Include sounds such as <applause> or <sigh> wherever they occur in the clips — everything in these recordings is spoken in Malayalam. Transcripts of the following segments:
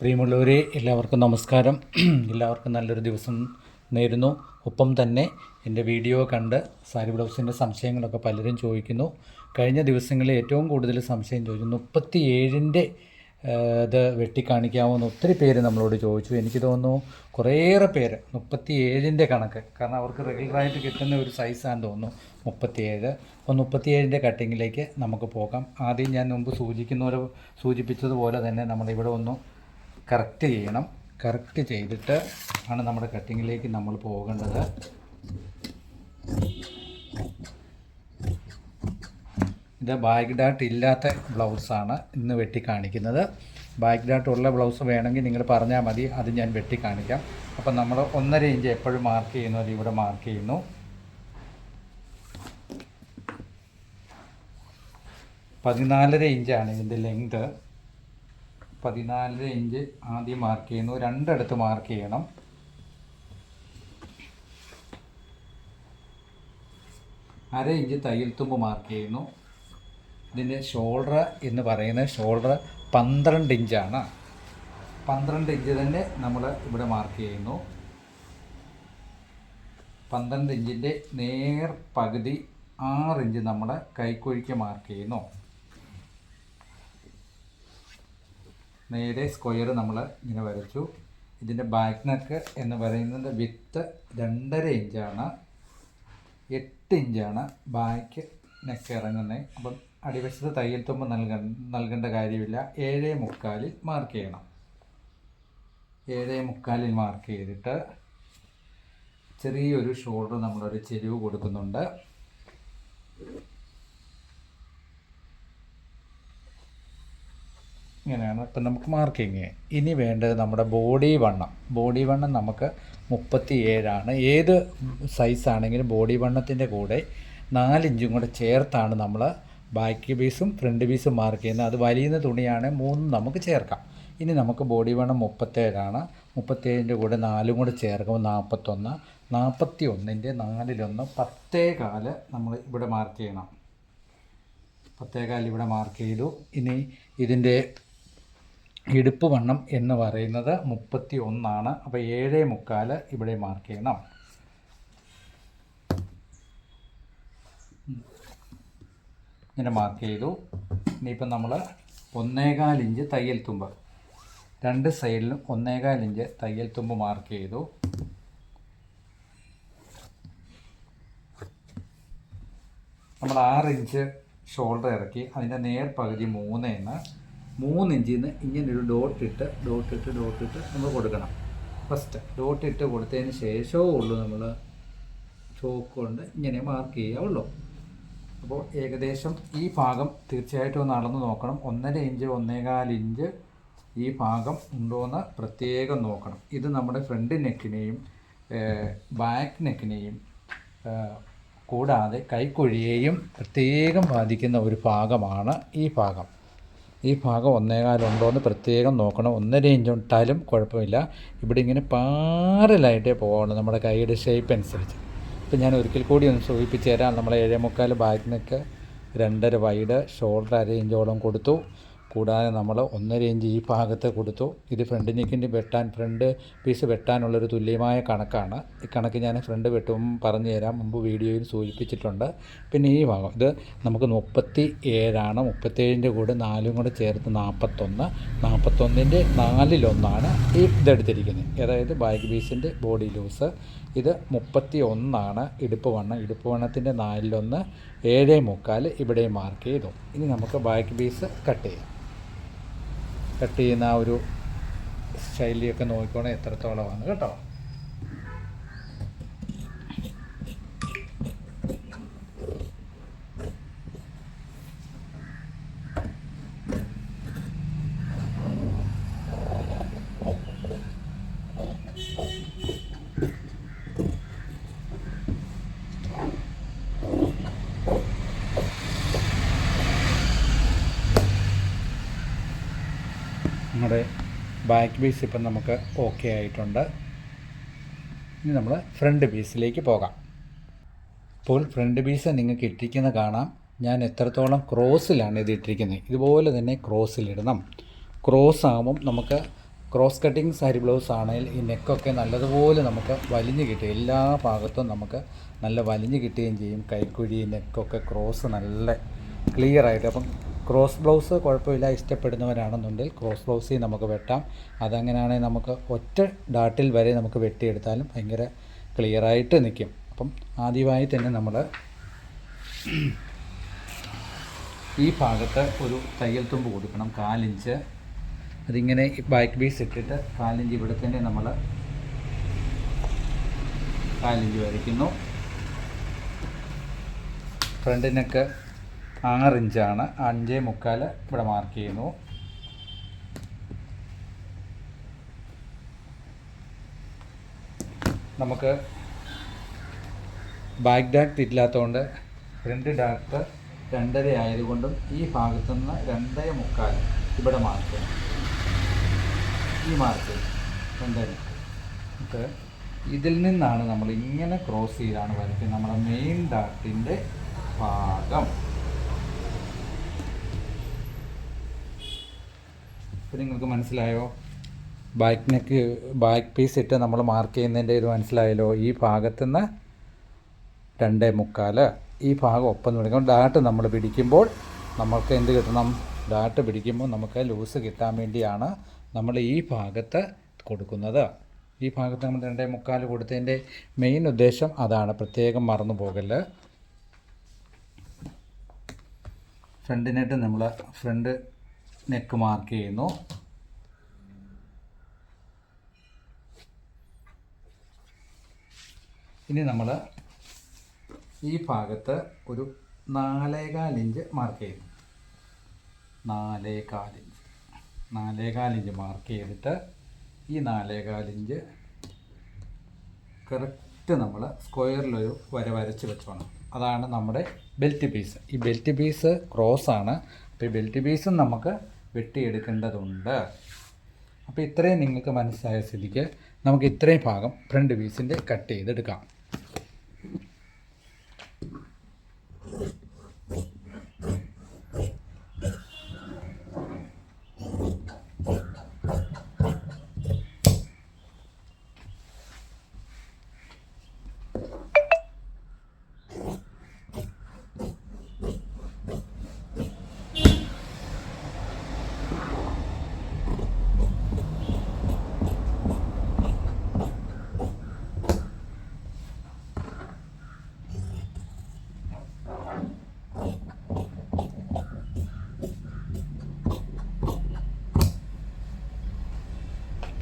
പ്രിയമുള്ളവരെ എല്ലാവർക്കും നമസ്കാരം. <clears throat> എല്ലാവർക്കും നല്ലൊരു ദിവസം നേരുന്നു. ഒപ്പം തന്നെ എന്റെ വീഡിയോ കണ്ട് സാരി ബ്ലൗസിന്റെ സംശയങ്ങളൊക്കെ പലരും ചോദിക്കുന്നു. കഴിഞ്ഞ ദിവസങ്ങളിൽ ഏറ്റവും കൂടുതൽ സംശയം ചോദിച്ചു. മുപ്പത്തി ഏഴിന്റെ ഇത് വെട്ടിക്കാണിക്കാമെന്ന് ഒത്തിരി പേര് നമ്മളോട് ചോദിച്ചു. എനിക്ക് തോന്നുന്നു കുറേയേറെ പേര് മുപ്പത്തി ഏഴിന്റെ കണക്ക്. കാരണം അവർക്ക് റെഗുലറായിട്ട് കിട്ടുന്ന ഒരു സൈസാണെന്ന് തോന്നുന്നു മുപ്പത്തിയേഴ്. അപ്പോൾ മുപ്പത്തിയേഴിന്റെ കട്ടിങ്ങിലേക്ക് നമുക്ക് പോകാം. ആദ്യം ഞാൻ മുമ്പ് സൂചിക്കുന്നവരെ സൂചിപ്പിച്ചതുപോലെ തന്നെ നമ്മളിവിടെ ഒന്ന് കറക്റ്റ് ചെയ്യണം കറക്റ്റ് ചെയ്തിട്ട് ആണ് നമ്മുടെ കട്ടിങ്ങിലേക്ക് നമ്മൾ പോകേണ്ടത്. ഇത് ബാക്ക് ഡാട്ട് ഇല്ലാത്ത ബ്ലൗസാണ് ഇന്ന് വെട്ടി കാണിക്കുന്നത്. ബാക്ക് ഡാട്ട് ഉള്ള ബ്ലൗസ് വേണമെങ്കിൽ നിങ്ങൾ പറഞ്ഞാൽ മതി അത് ഞാൻ വെട്ടി കാണിക്കാം. അപ്പം നമ്മൾ ഒന്നര ഇഞ്ച് എപ്പോഴും മാർക്ക് ചെയ്യുന്നു അത് ഇവിടെ മാർക്ക് ചെയ്യുന്നു. പതിനാലര ഇഞ്ചാണ് ഇതിന്റെ ലെങ്ത് പതിനാലര ഇഞ്ച് ആദ്യം മാർക്ക് ചെയ്യുന്നു. രണ്ടിടത്ത് മാർക്ക് ചെയ്യണം. അര ഇഞ്ച് തയ്യൽ തുമ്പ് മാർക്ക് ചെയ്യുന്നു. ഇതിന്റെ ഷോൾഡർ എന്ന് പറയുന്നത് ഷോൾഡർ പന്ത്രണ്ട് ഇഞ്ചാണ്. പന്ത്രണ്ട് ഇഞ്ച് തന്നെ നമ്മൾ ഇവിടെ മാർക്ക് ചെയ്യുന്നു. പന്ത്രണ്ട് ഇഞ്ചിന്റെ നേർ പകുതി ആറിഞ്ച് നമ്മുടെ കൈക്കുഴിക്ക് മാർക്ക് ചെയ്യുന്നു. നേരെ സ്ക്വയർ നമ്മൾ ഇങ്ങനെ വരച്ചു. ഇതിന്റെ ബാക്ക് നെക്ക് എന്ന് പറയുന്നത് വിത്ത് രണ്ടര ഇഞ്ചാണ് എട്ട് ഇഞ്ചാണ് ബാക്ക് നെക്ക് ഇറങ്ങുന്നത് അപ്പം അടിവശത്ത് തയ്യൽ തുമ്പ് നൽക നൽകേണ്ട കാര്യമില്ല. ഏഴേ മുക്കാലിൽ മാർക്ക് ചെയ്യണം. ഏഴേ മുക്കാലിൽ മാർക്ക് ചെയ്തിട്ട് ചെറിയൊരു ഷോൾഡർ നമ്മളൊരു ചെരിവ് കൊടുക്കുന്നുണ്ട്. ഇങ്ങനെയാണ്. ഇപ്പം നമുക്ക് മാർക്കിങ്. ഇനി വേണ്ടത് നമ്മുടെ ബോഡി വണ്ണം. ബോഡി വണ്ണം നമുക്ക് മുപ്പത്തി ഏഴാണ് ഏത് സൈസാണെങ്കിലും ബോഡി വണ്ണത്തിന്റെ കൂടെ നാലിഞ്ചും കൂടെ ചേർത്താണ് നമ്മൾ ബാക്കി പീസും ഫ്രണ്ട് പീസും മാർക്ക് ചെയ്യുന്നത്. അത് വലിയുന്ന തുണിയാണ് മൂന്നും നമുക്ക് ചേർക്കാം. ഇനി നമുക്ക് ബോഡി വണ്ണം മുപ്പത്തേഴാണ്. മുപ്പത്തേഴിന്റെ കൂടെ നാലും കൂടെ ചേർക്കുമ്പോൾ നാൽപ്പത്തൊന്ന്. നാൽപ്പത്തി ഒന്നിന്റെ നാലിലൊന്ന് പത്തേ കാൽ നമ്മൾ ഇവിടെ മാർക്ക് ചെയ്യണം. പത്തേകാൽ ഇവിടെ മാർക്ക് ചെയ്തു. ഇനി ഇതിന്റെ ഇടുപ്പ് വണ്ണം എന്ന് പറയുന്നത് മുപ്പത്തി ഒന്നാണ് അപ്പോൾ ഏഴേ മുക്കാൽ ഇവിടെ മാർക്ക് ചെയ്യണം. ഇങ്ങനെ മാർക്ക് ചെയ്തു. ഇനിയിപ്പം നമ്മൾ ഒന്നേകാൽ ഇഞ്ച് തയ്യൽ തുമ്പ്. രണ്ട് സൈഡിലും ഒന്നേകാൽ ഇഞ്ച് തയ്യൽ തുമ്പ് മാർക്ക് ചെയ്തു. നമ്മൾ ആറ് ഇഞ്ച് ഷോൾഡർ ഇറക്കി. അതിന്റെ നേർ പകുതി മൂന്നേന്ന് മൂന്ന് ഇഞ്ചിൽ നിന്ന് ഇങ്ങനെ ഒരു ഡോട്ട് ഇട്ട് ഡോട്ട് ഇട്ട് ഡോട്ട് ഇട്ട് നമ്മൾ കൊടുക്കണം. ഫസ്റ്റ് ഡോട്ട് ഇട്ട് കൊടുത്തതിന് ശേഷമേ ഉള്ളൂ നമ്മൾ ചോക്ക് കൊണ്ട് ഇങ്ങനെ മാർക്ക് ചെയ്യാവുള്ളൂ അപ്പോൾ ഏകദേശം ഈ ഭാഗം തീർച്ചയായിട്ടും ഒന്ന് അളന്ന് നോക്കണം. ഒന്നര ഇഞ്ച് ഒന്നേകാൽ ഇഞ്ച് ഈ ഭാഗം ഉണ്ടോയെന്ന് പ്രത്യേകം നോക്കണം. ഇത് നമ്മുടെ ഫ്രണ്ട് നെക്കിനെയും ബാക്ക് നെക്കിനെയും കൂടാതെ കൈക്കുഴിയെയും പ്രത്യേകം ബാധിക്കുന്ന ഒരു ഭാഗമാണ് ഈ ഭാഗം. ഈ ഭാഗം ഒന്നേകാലുണ്ടോ എന്ന് പ്രത്യേകം നോക്കണം. ഒന്നര ഇഞ്ച് ഇട്ടാലും കുഴപ്പമില്ല. ഇവിടെ ഇങ്ങനെ പാറലായിട്ടേ പോകണം നമ്മുടെ കൈയുടെ ഷേപ്പ് അനുസരിച്ച്. ഇപ്പം ഞാൻ ഒരിക്കൽ കൂടി ഒന്ന് സൂചിപ്പിച്ച് തരാം. നമ്മളെ ഏഴേ മുക്കാൽ ബാക്കിനൊക്കെ രണ്ടര വൈഡ് ഷോൾഡർ അര ഇഞ്ചോളം കൊടുത്തു. കൂടാതെ നമ്മൾ ഒന്നര ഇഞ്ച് ഈ ഭാഗത്ത് കൊടുത്തു. ഇത് ഫ്രണ്ട് നെക്കിന്റെ വെട്ടാൻ ഫ്രണ്ട് പീസ് വെട്ടാനുള്ളൊരു തുല്യമായ കണക്കാണ്. ഈ കണക്ക് ഞാൻ ഫ്രണ്ട് വെട്ടും പറഞ്ഞു തരാം. മുമ്പ് വീഡിയോയിൽ സൂചിപ്പിച്ചിട്ടുണ്ട്. പിന്നെ ഈ ഭാഗം ഇത് നമുക്ക് മുപ്പത്തി ഏഴാണ് മുപ്പത്തേഴിന്റെ കൂടെ നാലും കൂടെ ചേർത്ത് നാൽപ്പത്തൊന്ന് നാൽപ്പത്തൊന്നിന്റെ നാലിലൊന്നാണ് ഈ ഇതെടുത്തിരിക്കുന്നത്. അതായത് ബാക്ക് പീസിന്റെ ബോഡി ലൂസ് ഇത് മുപ്പത്തി ഒന്നാണ് ഇടുപ്പ് വണ്ണം. ഇടുപ്പ് വണ്ണത്തിന്റെ നാലിലൊന്ന്. ഏഴേ മുക്കാൽ ഇവിടെ മാർക്ക് ചെയ്തു. ഇനി നമുക്ക് ബാക്ക് പീസ് കട്ട് ചെയ്യാം. കട്ട് ചെയ്യുന്ന ആ ഒരു ശൈലിയൊക്കെ നോക്കിക്കോണേ എത്രത്തോളമാണ്. കേട്ടോ നമ്മുടെ ബാക്ക് പീസ് ഇപ്പം നമുക്ക് ഓക്കെ ആയിട്ടുണ്ട്. ഇനി നമ്മൾ ഫ്രണ്ട് പീസിലേക്ക് പോകാം. ഇപ്പോൾ ഫ്രണ്ട് പീസ് നിങ്ങൾക്ക് ഇട്ടിരിക്കുന്നത് കാണാം. ഞാൻ എത്രത്തോളം ക്രോസിലാണ് ഇത് ഇട്ടിരിക്കുന്നത്. ഇതുപോലെ തന്നെ ക്രോസിലിടണം ക്രോസ് ആകുമ്പം നമുക്ക് ക്രോസ് കട്ടിങ് സാരി ബ്ലൗസ് ആണെങ്കിൽ ഈ നെക്കൊക്കെ നല്ലതുപോലെ നമുക്ക് വലിഞ്ഞു കിട്ടും. എല്ലാ ഭാഗത്തും നമുക്ക് നല്ല വലിഞ്ഞ് കിട്ടുകയും ചെയ്യും. കൈക്കുഴി നെക്കൊക്കെ ക്രോസ് നല്ല ക്ലിയർ ആയിട്ട്. അപ്പം ക്രോസ് ബ്ലൗസ് കുഴപ്പമില്ല ഇഷ്ടപ്പെടുന്നവരാണെന്നുണ്ടെങ്കിൽ ക്രോസ് ബ്ലൗസിൽ നമുക്ക് വെട്ടാം. അതങ്ങനെയാണെങ്കിൽ നമുക്ക് ഒറ്റ ഡാട്ടിൽ വരെ നമുക്ക് വെട്ടിയെടുത്താലും ഭയങ്കര ക്ലിയറായിട്ട് നിൽക്കും അപ്പം ആദ്യമായി തന്നെ നമ്മൾ ഈ ഭാഗത്ത് ഒരു തയ്യൽ തുമ്പ് കൊടുക്കണം കാലിഞ്ച്. അതിങ്ങനെ ബാക്ക് പീസ് ഇട്ടിട്ട് കാലിഞ്ച് ഇവിടെ തന്നെ നമ്മൾ കാലിഞ്ച് വരയ്ക്കുന്നു. ഫ്രണ്ടിനൊക്കെ നെക്ക് ആറ് ഇഞ്ചാണ്. അഞ്ചേ മുക്കാൽ ഇവിടെ മാർക്ക് ചെയ്യുന്നു. നമുക്ക് ബാക്ക് ഡാക്ട് ഇല്ലാത്തതുകൊണ്ട് ഫ്രണ്ട് ഡാക്ട് രണ്ടര ആയതുകൊണ്ടും ഈ ഭാഗത്തു നിന്ന് രണ്ടേ മുക്കാൽ ഇവിടെ മാർക്ക് ചെയ്യണം. ഈ മാർക്ക് രണ്ടേ മുക്കാൽ. നമുക്ക് ഇതിൽ നിന്നാണ് നമ്മൾ ഇങ്ങനെ ക്രോസ് ചെയ്താണ് വരയ്ക്കുന്നത്. നമ്മുടെ മെയിൻ ഡാക്ടിന്റെ ഭാഗം. ഇപ്പം നിങ്ങൾക്ക് മനസ്സിലായോ? ബാക്ക് നെക്ക് ബാക്ക് പീസ് ഇട്ട് നമ്മൾ മാർക്ക് ചെയ്യുന്നതിന്റെ ഇത് മനസ്സിലായല്ലോ? ഈ ഭാഗത്തുനിന്ന് രണ്ടേ മുക്കാൽ ഈ ഭാഗം ഒപ്പം പിടിക്കും ഡാട്ട് നമ്മൾ പിടിക്കുമ്പോൾ നമുക്ക് എന്ത് കിട്ടണം? ഡാട്ട് പിടിക്കുമ്പോൾ നമുക്ക് ലൂസ് കിട്ടാൻ വേണ്ടിയാണ് നമ്മൾ ഈ ഭാഗത്ത് കൊടുക്കുന്നത്. ഈ ഭാഗത്ത് നമ്മൾ രണ്ടേ മുക്കാൽ കൊടുത്തതിന്റെ മെയിൻ ഉദ്ദേശം അതാണ്. പ്രത്യേകം മറന്നു പോകൽ ഫ്രണ്ടിനായിട്ട് നമ്മൾ ഫ്രണ്ട് നെക്ക് മാർക്ക് ചെയ്യുന്നു. ഇനി നമ്മൾ ഈ ഭാഗത്ത് ഒരു നാലേകാൽ ഇഞ്ച് മാർക്ക് ചെയ്യുന്നു. നാലേകാൽ ഇഞ്ച്. നാലേകാൽ ഇഞ്ച് മാർക്ക് ചെയ്തിട്ട് ഈ നാലേകാൽ ഇഞ്ച് കറക്റ്റ് നമ്മൾ സ്ക്വയറിലൊരു വര വരച്ച് വെച്ചോണം. അതാണ് നമ്മുടെ ബെൽറ്റ് പീസ് ഈ ബെൽറ്റ് പീസ് ക്രോസ് ആണ്. അപ്പോൾ ഈ ബെൽറ്റ് പീസും നമുക്ക് വെട്ടിയെടുക്കേണ്ടതുണ്ട്. അപ്പോൾ ഇത്രയും നിങ്ങൾക്ക് മനസ്സിലായ സ്ഥിതിക്ക് നമുക്ക് ഇത്രയും ഭാഗം ഫ്രണ്ട് പീസിന്റെ കട്ട് ചെയ്തെടുക്കാം.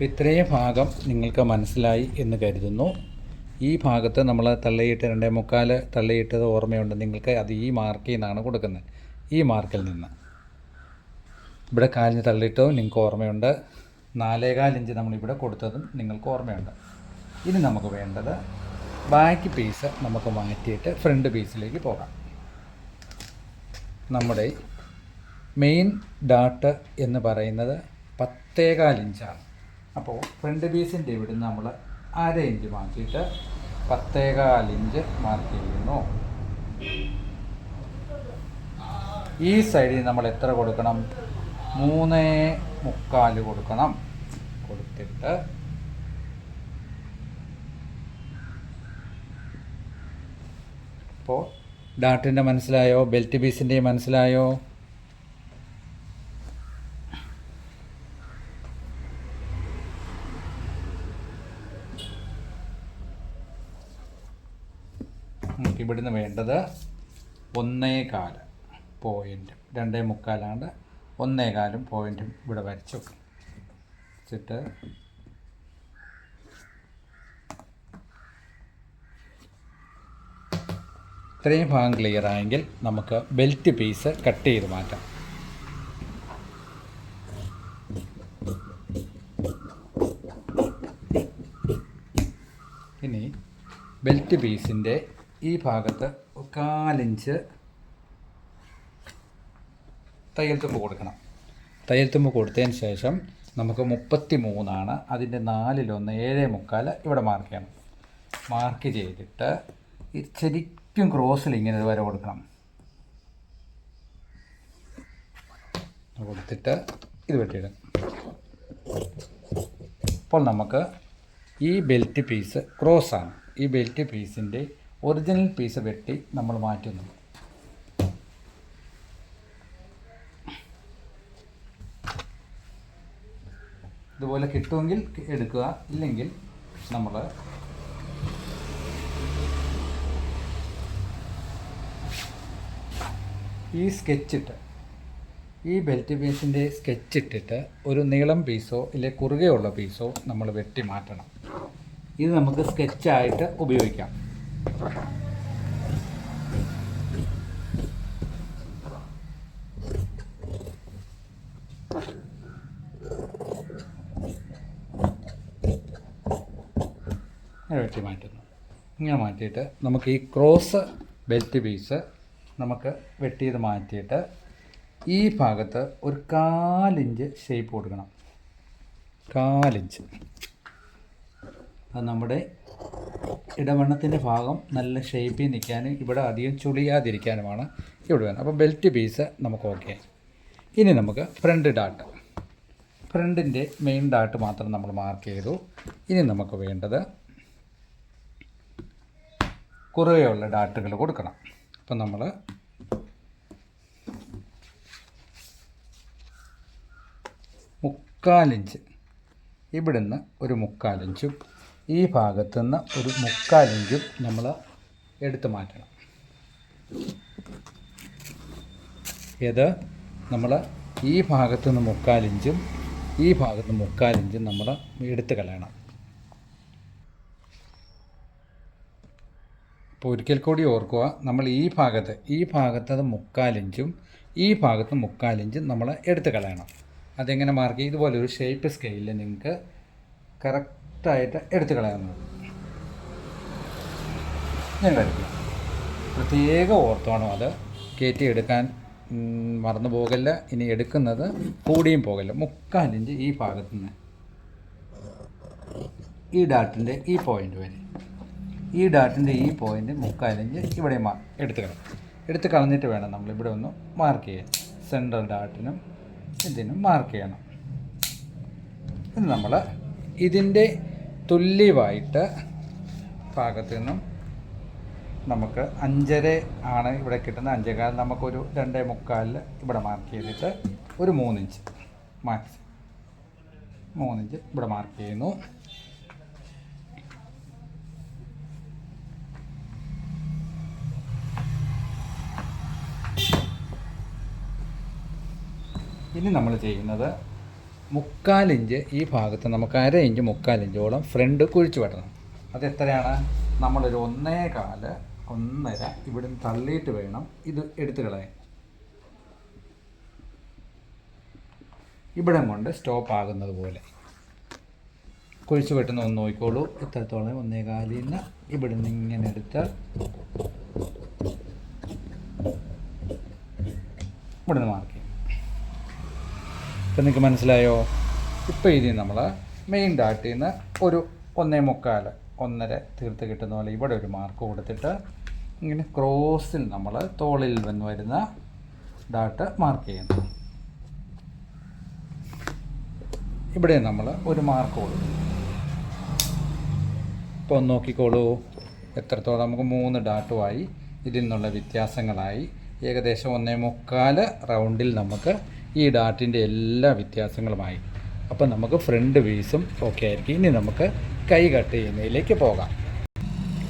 അപ്പോൾ ഇത്രയും ഭാഗം നിങ്ങൾക്ക് മനസ്സിലായി എന്ന് കരുതുന്നു. ഈ ഭാഗത്ത് നമ്മൾ തള്ളയിട്ട് രണ്ടേ മുക്കാൽ തള്ളയിട്ടത് ഓർമ്മയുണ്ട്. നിങ്ങൾക്ക് അത് ഈ മാർക്കിൽ നിന്നാണ് കൊടുക്കുന്നത്. ഈ മാർക്കിൽ നിന്ന്. ഇവിടെ കാലിന് തള്ളിയിട്ടതും നിങ്ങൾക്ക് ഓർമ്മയുണ്ട്. നാലേകാൽ ഇഞ്ച് നമ്മളിവിടെ കൊടുത്തതും നിങ്ങൾക്ക് ഓർമ്മയുണ്ട്. ഇനി നമുക്ക് വേണ്ടത് ബാക്ക് പീസ് നമുക്ക് മാറ്റിയിട്ട് ഫ്രണ്ട് പീസിലേക്ക് പോകാം. നമ്മുടെ മെയിൻ ഡാട്ട് എന്ന് പറയുന്നത് പത്തേകാൽ ഇഞ്ചാണ്. അപ്പോൾ ഫ്രണ്ട് പീസിന്റെ ഇവിടുന്ന് നമ്മൾ അര ഇഞ്ച് മാറ്റിയിട്ട് പത്തേകാൽ ഇഞ്ച് മാർക്ക് ചെയ്യുന്നു. ഈ സൈഡിൽ നമ്മൾ എത്ര കൊടുക്കണം? മൂന്നേ മുക്കാൽ കൊടുക്കണം. കൊടുത്തിട്ട് അപ്പോൾ ഡാട്ടിന്റെ മനസ്സിലായോ? ബെൽറ്റ് പീസിന്റെയും മനസ്സിലായോ നമുക്ക് ഇവിടുന്ന് വേണ്ടത് ഒന്നേ കാൽ പോയിന്റും രണ്ടേ മുക്കാലാണ്ട് ഒന്നേ കാലും പോയിന്റും ഇവിടെ വരച്ചു വെച്ചിട്ട് ഇത്രയും ഭാഗം ക്ലിയർ ആയെങ്കിൽ നമുക്ക് ബെൽറ്റ് പീസ് കട്ട് ചെയ്ത് മാറ്റാം. ഇനി ബെൽറ്റ് പീസിന്റെ ഈ ഭാഗത്ത് കാലിഞ്ച് തയ്യൽ തുമ്പ് കൊടുക്കണം. തയ്യൽ തുമ്പ് കൊടുത്തതിന് ശേഷം നമുക്ക് മുപ്പത്തി മൂന്നാണ് അതിന്റെ നാലിലൊന്ന് ഏഴ് മുക്കാൽ ഇവിടെ മാർക്ക് ചെയ്യണം. മാർക്ക് ചെയ്തിട്ട് ശരിക്കും ക്രോസിൽ ഇങ്ങനെ വര കൊടുക്കണം. കൊടുത്തിട്ട് ഇത് വെട്ടിയിടും. അപ്പോൾ നമുക്ക് ഈ ബെൽറ്റ് പീസ് ക്രോസ് ആണ്. ഈ ബെൽറ്റ് പീസിന്റെ ഒറിജിനൽ പീസ് വെട്ടി നമ്മൾ മാറ്റുന്നു. ഇതുപോലെ കിട്ടുമെങ്കിൽ എടുക്കുക. ഇല്ലെങ്കിൽ നമ്മൾ ഈ സ്കെച്ചിട്ട് ഈ ബെൽറ്റ് പീസിന്റെ സ്കെച്ച് ഇട്ടിട്ട് ഒരു നീളം പീസോ ഇല്ലെ കുറുകെയുള്ള പീസോ നമ്മൾ വെട്ടി മാറ്റണം. ഇത് നമുക്ക് സ്കെച്ചായിട്ട് ഉപയോഗിക്കാം. വെട്ടി മാറ്റുന്നു. ഇങ്ങനെ മാറ്റിയിട്ട് നമുക്ക് ഈ ക്രോസ് ബെൽറ്റ് പീസ് നമുക്ക് വെട്ടിയത് മാറ്റിയിട്ട് ഈ ഭാഗത്ത് ഒരു കാലിഞ്ച് ഷേപ്പ് കൊടുക്കണം. കാലിഞ്ച്. അത് നമ്മുടെ ഇടവണ്ണത്തിന്റെ ഭാഗം നല്ല ഷേപ്പിൽ നിൽക്കാനും ഇവിടെ അധികം ചുളിയാതിരിക്കാനുമാണ് ഇവിടെ വേണം അപ്പോൾ ബെൽറ്റ് പീസ് നമുക്ക് ഓക്കെ ഇനി നമുക്ക് ഫ്രണ്ട് ഡാട്ട് ഫ്രണ്ടിന്റെ മെയിൻ ഡാട്ട് മാത്രം നമ്മൾ മാർക്ക് ചെയ്തു. ഇനി നമുക്ക് വേണ്ടത് കുറേയുള്ള ഡാട്ടുകൾ കൊടുക്കണം. അപ്പം നമ്മൾ മുക്കാലിഞ്ച് ഇവിടുന്ന് ഒരു മുക്കാലിഞ്ചും ഈ ഭാഗത്തു നിന്ന് ഒരു മുക്കാലിഞ്ചും നമ്മൾ എടുത്തു മാറ്റണം. ഏത് നമ്മൾ ഈ ഭാഗത്തു നിന്ന് മുക്കാലിഞ്ചും ഈ ഭാഗത്ത് നിന്ന് മുക്കാലിഞ്ചും നമ്മൾ എടുത്ത് കളയണം. അപ്പോൾ ഒരിക്കൽ കൂടി ഓർക്കുക നമ്മൾ ഈ ഭാഗത്ത് ഈ ഭാഗത്തത് മുക്കാലിഞ്ചും ഈ ഭാഗത്ത് മുക്കാലിഞ്ചും നമ്മൾ എടുത്ത് കളയണം. അതെങ്ങനെ മാർക്ക് ചെയ്യും? ഇതുപോലെ ഒരു ഷേപ്പ് സ്കെയിലിൽ നിങ്ങൾക്ക് കറക്റ്റായിട്ട് എടുത്ത് കളയാവുന്നത് ഞാൻ വരയ്ക്കുക പ്രത്യേക ഓർത്തോണം അത് കയറ്റി എടുക്കാൻ മറന്നു പോകല്ല. ഇനി എടുക്കുന്നത് കൂടിയും പോകല്ല. മുക്കാലിഞ്ച് ഈ ഭാഗത്ത് നിന്ന് ഈ ഡാട്ടിന്റെ ഈ പോയിന്റ് വരെ. ഈ ഡാട്ടിന്റെ ഈ പോയിന്റ് മുക്കാലിഞ്ച് ഇവിടെ മാ എടുത്ത് കളയും എടുത്ത് കളഞ്ഞിട്ട് വേണം നമ്മൾ ഇവിടെ ഒന്ന് മാർക്ക് ചെയ്യാൻ. സെൻട്രൽ ഡാട്ടിനും ഇതിനും മാർക്ക് ചെയ്യണം. ഇത് നമ്മൾ ഇതിന്റെ തുല്യമായിട്ട് ഭാഗത്ത് നിന്നും നമുക്ക് അഞ്ചര ആണ് ഇവിടെ കിട്ടുന്ന അഞ്ചേകാൽ നമുക്കൊരു രണ്ടേ മുക്കാലിൽ ഇവിടെ മാർക്ക് ചെയ്തിട്ട് ഒരു മൂന്നിഞ്ച് മാക്സ് മൂന്നിഞ്ച് ഇവിടെ മാർക്ക് ചെയ്യുന്നു. ഇനി നമ്മൾ ചെയ്യുന്നത് മുക്കാലിഞ്ച് ഈ ഭാഗത്ത് നമുക്ക് അര ഇഞ്ച് മുക്കാലിഞ്ചോളം ഫ്രണ്ട് കുഴിച്ച് വെട്ടണം. അത് എത്രയാണ്? നമ്മളൊരു ഒന്നേ കാൽ ഒന്നര ഇവിടുന്ന് തള്ളിയിട്ട് വേണം ഇത് എടുത്തു കളയാൻ. ഇവിടം കൊണ്ട് സ്റ്റോപ്പ് ആകുന്നത് പോലെ. കുഴിച്ച് വെട്ടുന്ന ഒന്ന് നോക്കിക്കോളൂ. എത്രത്തോളം? ഒന്നേ കാലിൽ നിന്ന് ഇവിടെ നിന്ന് ഇങ്ങനെ എടുത്താൽ ഇവിടെ നിന്ന് മാർക്ക്. ഇപ്പം നിങ്ങൾക്ക് മനസ്സിലായോ? ഇപ്പോൾ ഇതിൽ നമ്മൾ മെയിൻ ഡാട്ടിൽ നിന്ന് ഒരു ഒന്നേ മുക്കാൽ ഒന്നര തീർത്ത് കിട്ടുന്ന പോലെ ഇവിടെ ഒരു മാർക്ക് കൊടുത്തിട്ട് ഇങ്ങനെ ക്രോസിൽ നമ്മൾ തോളിൽ നിന്ന് വരുന്ന ഡാട്ട് മാർക്ക് ചെയ്യുന്നു. ഇവിടെ നമ്മൾ ഒരു മാർക്ക് കൊടുക്കും ഇപ്പോൾ ഒന്ന് നോക്കിക്കോളൂ. എത്രത്തോളം നമുക്ക് മൂന്ന് ഡാട്ടുമായി ഇതിൽ നിന്നുള്ള വ്യത്യാസങ്ങളായി. ഏകദേശം ഒന്നേ മുക്കാൽ റൗണ്ടിൽ നമുക്ക് ഈ ഡാർട്ടിന്റെ എല്ലാ വ്യത്യാസങ്ങളുമായി. അപ്പം നമുക്ക് ഫ്രണ്ട് വീസും ഓക്കെ ആയിരിക്കും. ഇനി നമുക്ക് കൈ കട്ട് ചെയ്യുന്നതിലേക്ക് പോകാം.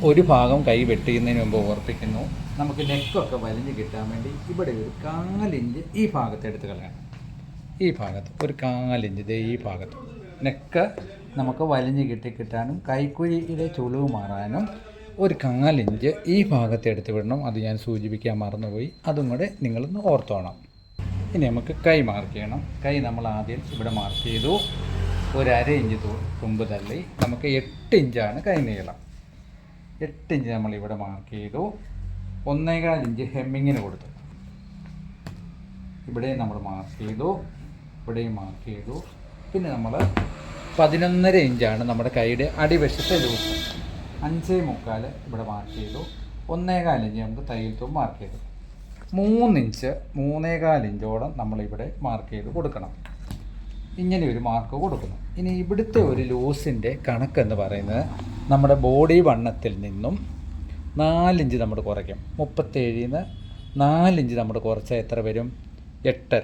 ഒരു ഭാഗം കൈ വെട്ടിയുന്നതിന് മുമ്പ് ഓർപ്പിക്കുന്നു. നമുക്ക് നെക്കൊക്കെ വലിഞ്ഞ് കിട്ടാൻ വേണ്ടി ഇവിടെ ഒരു കാലിഞ്ച് ഈ ഭാഗത്ത് എടുത്ത് കളയണം. ഈ ഭാഗത്ത് ഒരു കാലിഞ്ച് ദേ ഈ ഭാഗത്ത്. നെക്ക് നമുക്ക് വലിഞ്ഞ് കിട്ടി കിട്ടാനും കൈക്കുഴിയുടെ ചുളിവ് മാറാനും ഒരു കാലിഞ്ച് ഈ ഭാഗത്ത് എടുത്ത് വിടണം. അത് ഞാൻ സൂചിപ്പിക്കാൻ മറന്നുപോയി. അതും കൂടെ നിങ്ങളൊന്ന് ഓർത്തോണം. ഇനി നമുക്ക് കൈ മാർക്ക് ചെയ്യണം. കൈ നമ്മൾ ആദ്യം ഇവിടെ മാർക്ക് ചെയ്തു. ഒരു അര ഇഞ്ച് തുമ്പ് തള്ളി. നമുക്ക് എട്ട് ഇഞ്ചാണ് കൈ നീളം. എട്ട് ഇഞ്ച് നമ്മൾ ഇവിടെ മാർക്ക് ചെയ്തു. ഒന്നേകാൽ ഇഞ്ച് ഹെമ്മിങ്ങിന് കൊടുത്തു. ഇവിടെയും നമ്മൾ മാർക്ക് ചെയ്തു. ഇവിടെയും മാർക്ക് ചെയ്തു. പിന്നെ നമ്മൾ പതിനൊന്നര ഇഞ്ചാണ് നമ്മുടെ കൈയുടെ അടിവശത്തെ ലൂസ്. അഞ്ചേ മുക്കാൽ ഇവിടെ മാർക്ക് ചെയ്തു. ഒന്നേകാൽ ഇഞ്ച് നമുക്ക് തയ്യൽ മാർക്ക് ചെയ്തു. മൂന്നിഞ്ച് മൂന്നേകാൽ ഇഞ്ചോളം നമ്മളിവിടെ മാർക്ക് ചെയ്ത് കൊടുക്കണം. ഇങ്ങനെ ഒരു മാർക്ക് കൊടുക്കുന്നു. ഇനി ഇവിടുത്തെ ഒരു ലൂസിന്റെ കണക്കെന്ന് പറയുന്നത് നമ്മുടെ ബോഡി വണ്ണത്തിൽ നിന്നും നാലിഞ്ച് നമ്മൾ കുറയ്ക്കും. മുപ്പത്തേഴിൽ നിന്ന് നാലിഞ്ച് നമ്മൾ കുറച്ചാൽ എത്ര വരും? എട്ടര.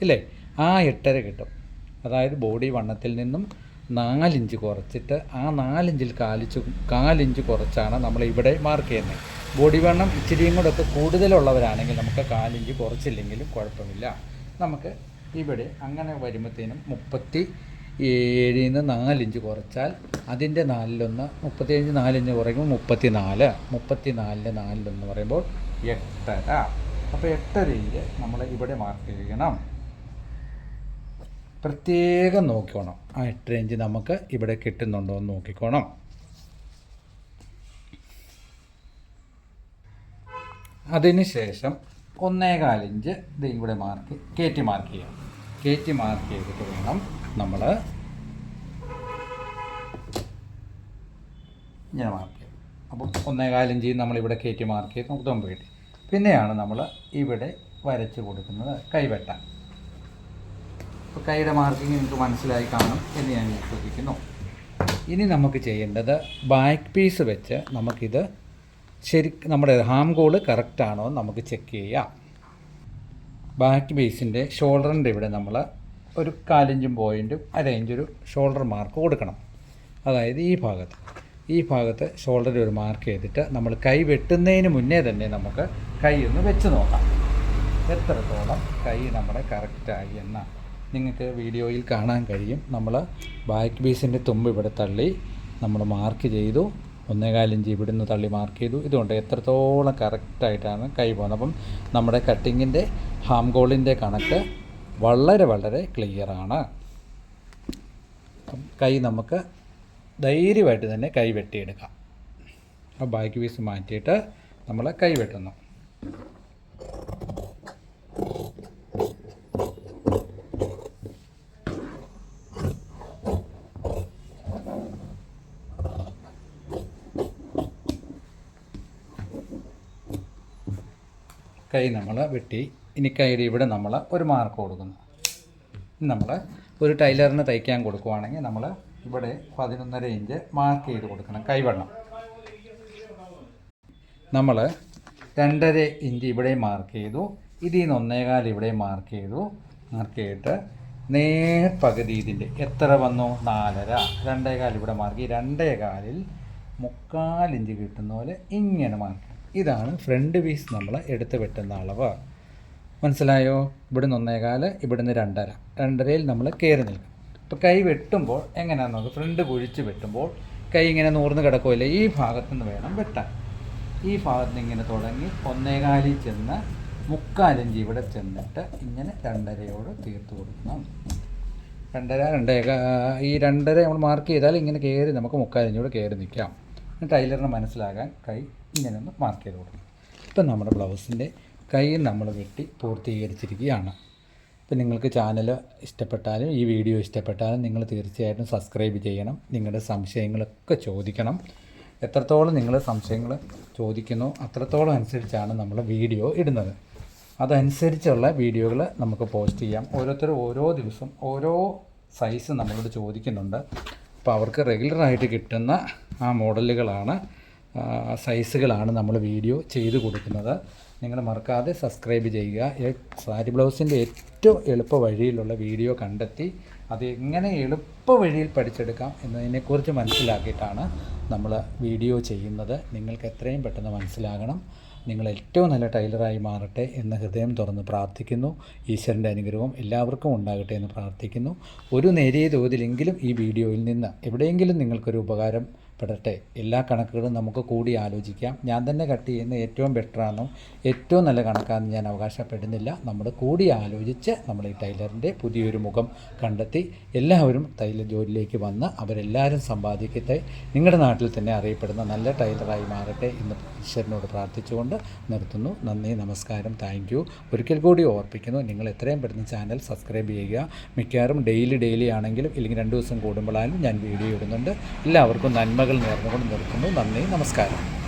ഇല്ലേ? ആ എട്ടര കിട്ടും. അതായത് ബോഡി വണ്ണത്തിൽ നിന്നും നാലിഞ്ച് കുറച്ചിട്ട് ആ നാലിഞ്ചിൽ കാലിച്ച് കാലിഞ്ച് കുറച്ചാണ് നമ്മൾ ഇവിടെ മാർക്ക് ചെയ്യുന്നത്. ബോഡി വണ്ണം ഇച്ചിരിയും കൂടെ ഒക്കെ കൂടുതലുള്ളവരാണെങ്കിൽ നമുക്ക് കാലിഞ്ച് കുറച്ചില്ലെങ്കിലും കുഴപ്പമില്ല. നമുക്ക് ഇവിടെ അങ്ങനെ വരുമ്പോഴത്തേനും മുപ്പത്തി ഏഴിൽ നിന്ന് നാലിഞ്ച് കുറച്ചാൽ അതിന്റെ നാലിലൊന്ന് മുപ്പത്തിയഞ്ച് നാലിഞ്ച് കുറയ്ക്കുമ്പോൾ മുപ്പത്തി നാല് മുപ്പത്തി നാലിന്റെ നാലിലൊന്ന് പറയുമ്പോൾ എട്ടര. അപ്പോൾ എട്ടര ഇഞ്ച് നമ്മൾ ഇവിടെ മാർക്ക് ചെയ്യണം. പ്രത്യേകം നോക്കിക്കോണം. ആ എട്ട് ഇഞ്ച് നമുക്ക് ഇവിടെ കിട്ടുന്നുണ്ടോ എന്ന് നോക്കിക്കോണം. അതിന് ശേഷം ഒന്നേകാലിഞ്ച് ഇത് ഇവിടെ മാർക്ക് കയറ്റി മാർക്ക് ചെയ്യാം. കയറ്റി മാർക്ക് ചെയ്തിട്ട് വേണം നമ്മൾ ഇങ്ങനെ മാർക്ക് ചെയ്യാം. അപ്പം ഒന്നേകാലിഞ്ച് നമ്മളിവിടെ കയറ്റി മാർക്ക് ചെയ്ത് നമുക്ക് തൊമ്പ് കിട്ടി. പിന്നെയാണ് നമ്മൾ ഇവിടെ വരച്ച് കൊടുക്കുന്നത് കൈവെട്ടാൻ കൈയുടെ മാർക്കിങ് നിങ്ങൾക്ക് മനസ്സിലായി കാണും എന്ന് ഞാൻ വിശ്വസിക്കുന്നു. ഇനി നമുക്ക് ചെയ്യേണ്ടത് ബാക്ക് പീസ് വെച്ച് നമുക്കിത് ശരി നമ്മുടെ ഹാം ഗോൾ കറക്റ്റാണോ എന്ന് നമുക്ക് ചെക്ക് ചെയ്യാം. ബാക്ക് പീസിന്റെ ഷോൾഡറിന്റെ ഇവിടെ നമ്മൾ ഒരു കാലഞ്ചും പോയിന്റും അര ഒരു ഷോൾഡർ മാർക്ക് കൊടുക്കണം. അതായത് ഈ ഭാഗത്ത്. ഈ ഭാഗത്ത് ഷോൾഡറിൽ ഒരു മാർക്ക് ചെയ്തിട്ട് നമ്മൾ കൈ വെട്ടുന്നതിന് മുന്നേ തന്നെ നമുക്ക് കൈ ഒന്ന് വെച്ച് നോക്കാം. എത്രത്തോളം കൈ നമ്മുടെ കറക്റ്റായി എന്ന നിങ്ങൾക്ക് വീഡിയോയിൽ കാണാൻ കഴിയും. നമ്മൾ ബാക്ക് പീസിന്റെ തുമ്പ് ഇവിടെ തള്ളി നമ്മൾ മാർക്ക് ചെയ്തു. ഒന്നേകാലിഞ്ച് ഇവിടുന്ന് തള്ളി മാർക്ക് ചെയ്തു. ഇതുകൊണ്ട് എത്രത്തോളം കറക്റ്റായിട്ടാണ് കൈ പോകുന്നത്. അപ്പം നമ്മുടെ കട്ടിങ്ങിന്റെ ഹാം ഗോളിന്റെ കണക്ക് വളരെ വളരെ ക്ലിയറാണ് കൈ നമുക്ക് ധൈര്യമായിട്ട് തന്നെ കൈ വെട്ടിയെടുക്കാം. ആ ബാക്ക് പീസ് മാറ്റിയിട്ട് നമ്മൾ കൈ വെട്ടുന്നു. കൈ നമ്മൾ വെട്ടി ഇനി കൈയുടെ ഇവിടെ നമ്മൾ ഒരു മാർക്ക് കൊടുക്കുന്നു. നമ്മൾ ഒരു ടൈലറിന് തയ്ക്കാൻ കൊടുക്കുവാണെങ്കിൽ നമ്മൾ ഇവിടെ പതിനൊന്നര ഇഞ്ച് മാർക്ക് ചെയ്ത് കൊടുക്കണം കൈവണ്ണം നമ്മൾ രണ്ടര ഇഞ്ച് ഇവിടെ മാർക്ക് ചെയ്തു ഇതിൽ നിന്ന് ഒന്നേകാൽ ഇവിടെ മാർക്ക് ചെയ്തു. മാർക്ക് ചെയ്തിട്ട് നേർ പകുതി ഇതിന്റെ എത്ര വന്നു? നാലര. രണ്ടേകാൽ ഇവിടെ മാർക്ക് ചെയ്ത്. രണ്ടേകാലിൽ മുക്കാലിഞ്ച് കിട്ടുന്ന പോലെ ഇങ്ങനെ മാർക്ക്. ഇതാണ് ഫ്രണ്ട് പീസ് നമ്മൾ എടുത്ത് വെട്ടുന്ന അളവ്. മനസ്സിലായോ? ഇവിടുന്ന് ഒന്നേകാൽ ഇവിടുന്ന് രണ്ടര. രണ്ടരയിൽ നമ്മൾ കയറി നിൽക്കും. ഇപ്പോൾ കൈ വെട്ടുമ്പോൾ എങ്ങനെയാണെന്ന് നോക്കുക ഫ്രണ്ട് കുഴിച്ച് വെട്ടുമ്പോൾ കൈ ഇങ്ങനെ നൂർന്ന് കിടക്കുമല്ലേ ഈ ഭാഗത്തു നിന്ന് വേണം വെട്ടാൻ. ഈ ഭാഗത്ത് നിന്ന് ഇങ്ങനെ തുടങ്ങി ഒന്നേകാലിൽ ചെന്ന് മുക്കാലിഞ്ച് ഇവിടെ ചെന്നിട്ട് ഇങ്ങനെ രണ്ടരയോട് തീർത്ത് കൊടുക്കണം. രണ്ടര രണ്ടേക ഈ രണ്ടര നമ്മൾ മാർക്ക് ചെയ്താൽ ഇങ്ങനെ കയറി നമുക്ക് മുക്കാലിഞ്ചോട് കയറി നിൽക്കാം. ടൈലറിന് മനസ്സിലാകാൻ കൈ ഇങ്ങനെ ഒന്ന് മാർക്ക് ചെയ്ത് കൊടുക്കണം ഇപ്പം നമ്മുടെ ബ്ലൗസിന്റെ കൈ നമ്മൾ വെട്ടി പൂർത്തീകരിച്ചിരിക്കുകയാണ്. ഇപ്പം നിങ്ങൾക്ക് ചാനൽ ഇഷ്ടപ്പെട്ടാലും ഈ വീഡിയോ ഇഷ്ടപ്പെട്ടാലും നിങ്ങൾ തീർച്ചയായിട്ടും സബ്സ്ക്രൈബ് ചെയ്യണം. നിങ്ങളുടെ സംശയങ്ങളൊക്കെ ചോദിക്കണം. എത്രത്തോളം നിങ്ങൾ സംശയങ്ങൾ ചോദിക്കുന്നു അത്രത്തോളം അനുസരിച്ചാണ് നമ്മൾ വീഡിയോ ഇടുന്നത്. അതനുസരിച്ചുള്ള വീഡിയോകൾ നമുക്ക് പോസ്റ്റ് ചെയ്യാം. ഓരോരുത്തരും ഓരോ ദിവസം ഓരോ സൈസ് നമ്മളോട് ചോദിക്കുന്നുണ്ട്. അപ്പോൾ അവർക്ക് റെഗുലറായിട്ട് കിട്ടുന്ന ആ മോഡലുകളാണ് സൈസുകളാണ് നമ്മൾ വീഡിയോ ചെയ്ത് കൊടുക്കുന്നത്. നിങ്ങൾ മറക്കാതെ സബ്സ്ക്രൈബ് ചെയ്യുക. സാരി ബ്ലൗസിന്റെ ഏറ്റവും എളുപ്പ വഴിയിലുള്ള വീഡിയോ കണ്ടെത്തി അത് എങ്ങനെ എളുപ്പ വഴിയിൽ പഠിച്ചെടുക്കാം എന്നതിനെക്കുറിച്ച് മനസ്സിലാക്കിയിട്ടാണ് നമ്മൾ വീഡിയോ ചെയ്യുന്നത്. നിങ്ങൾക്ക് എത്രയും പെട്ടെന്ന് മനസ്സിലാകണം. നിങ്ങൾ ഏറ്റവും നല്ല ടൈലറായി മാറട്ടെ എന്ന് ഹൃദയം തുറന്ന് പ്രാർത്ഥിക്കുന്നു. ഈശ്വരന്റെ അനുഗ്രഹം എല്ലാവർക്കും ഉണ്ടാകട്ടെ എന്ന് പ്രാർത്ഥിക്കുന്നു. ഒരു നേരിയ തോതിലെങ്കിലും ഈ വീഡിയോയിൽ നിന്ന് എവിടെയെങ്കിലും നിങ്ങൾക്കൊരു ഉപകാരം പെടട്ടെ. എല്ലാ കണക്കുകളും നമുക്ക് കൂടി ആലോചിക്കാം. ഞാൻ തന്നെ കട്ട് ചെയ്യുന്ന ഏറ്റവും ബെറ്ററാണെന്നും ഏറ്റവും നല്ല കണക്കാണെന്ന് ഞാൻ അവകാശപ്പെടുന്നില്ല. നമ്മൾ കൂടി ആലോചിച്ച് നമ്മൾ ഈ ടൈലറിന്റെ പുതിയൊരു മുഖം കണ്ടെത്തി എല്ലാവരും ടൈലർ ജോലിയിലേക്ക് വന്ന് അവരെല്ലാവരും സമ്പാദിക്കട്ടെ. നിങ്ങളുടെ നാട്ടിൽ തന്നെ അറിയപ്പെടുന്ന നല്ല ടൈലറായി മാറട്ടെ എന്ന് ഈശ്വരനോട് പ്രാർത്ഥിച്ചുകൊണ്ട് നിർത്തുന്നു. നന്ദി നമസ്കാരം. Thank you. ഒരിക്കൽ കൂടി ഓർപ്പിക്കുന്നു നിങ്ങൾ എത്രയും പെട്ടെന്ന് ചാനൽ സബ്സ്ക്രൈബ് ചെയ്യുക. മിക്കവാറും ഡെയിലി ഡെയിലി ആണെങ്കിലും ഇല്ലെങ്കിൽ രണ്ട് ദിവസം കൂടുമ്പോഴായാലും ഞാൻ വീഡിയോ ഇടുന്നുണ്ട്. എല്ലാവർക്കും നന്മകൾ നേർന്നുകൊണ്ട് നിർത്തുന്നു. നന്ദി നമസ്കാരം.